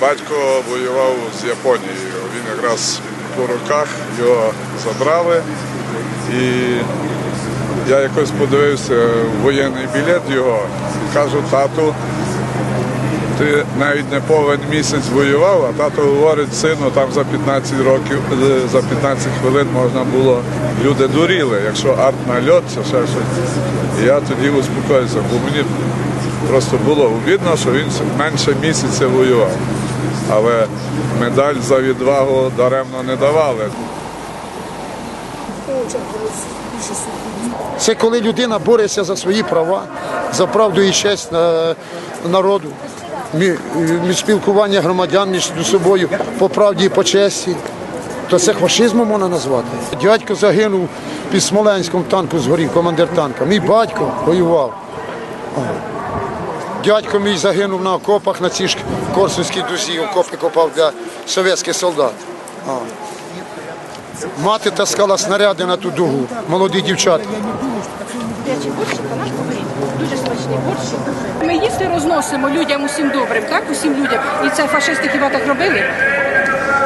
Батько воював з Японією. Він якраз по руках його забрали. І я якось подивився воєнний білет його. Кажу, тату, ти навіть не повен місяць воював, а тато говорить, сину, там за 15 років, е, за 15 хвилин можна було, люди дуріли, якщо арт-нальот, чи ще щось. Я тоді успокоївся, бо мені просто було видно, що він менше місяця воював. Але медаль за відвагу даремно не давали. Це коли людина бореться за свої права, за правду і честь народу, мі- між спілкування громадян між собою по правді і по честі. То це фашизмом можна назвати. Дядько загинув під Смоленськом танку згорів, командир танка. Мій батько воював. Дядько мій загинув на окопах на цій Корсунській дузі, окопи копав для совєтських солдат. Мати таскала снаряди на ту дугу, молоді дівчата. Смачний борщик. Ми їсти розносимо людям усім добрим, так? Усім людям. І це фашисти хіба так робили?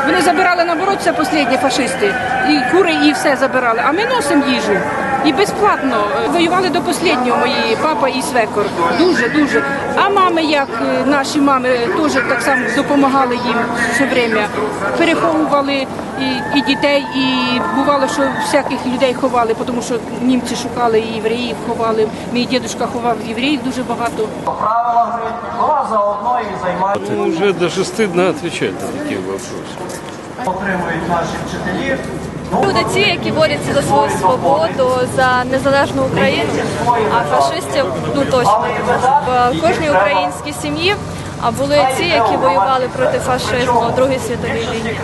Вони забирали наоборот, це останні фашисти. І кури, і все забирали. А ми носимо їжу. І безплатно воювали до останнього мої папа і свекор. Дуже, дуже. А мами, як е, наші мами, теж так само допомагали їм все время. Переховували і, і дітей, і бувало, що всяких людей ховали, тому що німці шукали і євреїв ховали. Мій дідусь ховав євреїв дуже багато. правила гри, ну а заодно і займаються, Уже даже стыдно отвечать на такие вопросы. Отримують наші вчителі. Люди ті, які борються за свою свободу, за незалежну Україну, а фашистів ну точно в кожній українській сім'ї. А були ті, які воювали проти фашизму в Другій світовій війні.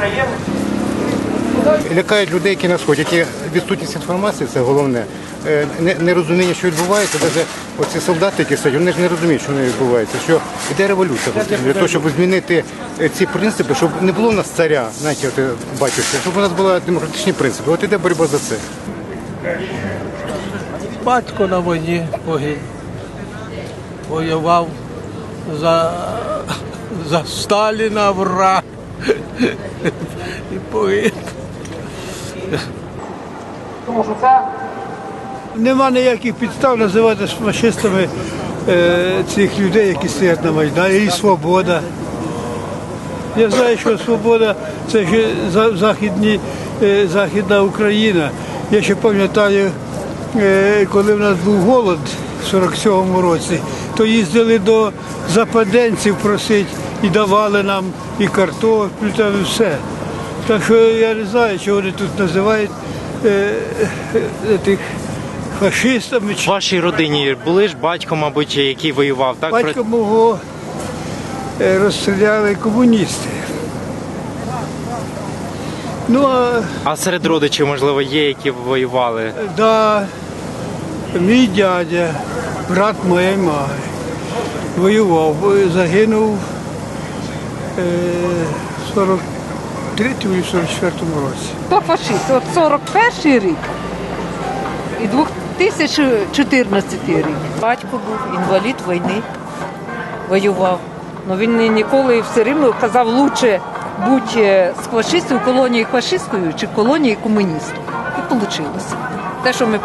Лякають людей, які на сході. Які відсутність інформації це головне. Е, не- Нерозуміння, що відбувається, навіть оці солдати, які сидять, вони ж не розуміють, що не відбувається. Що йде революція для того, щоб змінити е, ці принципи, щоб не було в нас царя, знаєте, от, е, щоб у нас були демократичні принципи. От іде боротьба за це. Батько на війні погиб. Воював за, за Сталіна враг. І погиб. Тому що це Нема ніяких підстав називати фашистами е, цих людей, які стоять на Майдані, і свобода. Я знаю, що свобода це ж західні, е, Західна Україна. Я ще пам'ятаю, е, коли в нас був голод в 47-му році, то їздили до западенців просити і давали нам і картоплю, і все. Так що я не знаю, що вони тут називають е, е, тих фашистами. В вашій родині були ж батько, мабуть, який воював, так? Батька мого е, розстріляли комуністи. Ну, а А серед родичів, можливо, є, які воювали. да, мій дядя, брат моєї мами, воював, загинув е, в 43-му і 44-му році. Хто фашист? От 41 рік і 2014 рік. Батько був інвалід війни, воював. Ну він ніколи все рівно казав, лучше бути з фашистів колонією фашистською чи колонією комуністів. І вийшло. Те, що ми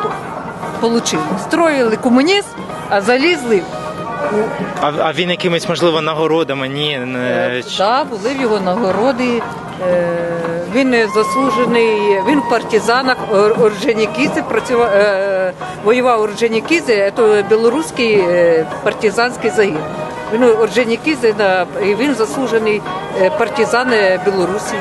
отримали. Строїли комунізм, а залізли. А, а він якимись, можливо, нагородами? Ні, не... Так, були в його нагороди. Е, Він заслужений, він в партизанах Ор- працював, е, воював Орджонікідзе, це білоруський е, партизанський загін. Він Орджонікідзе, і він заслужений е, партизан е, Білорусі.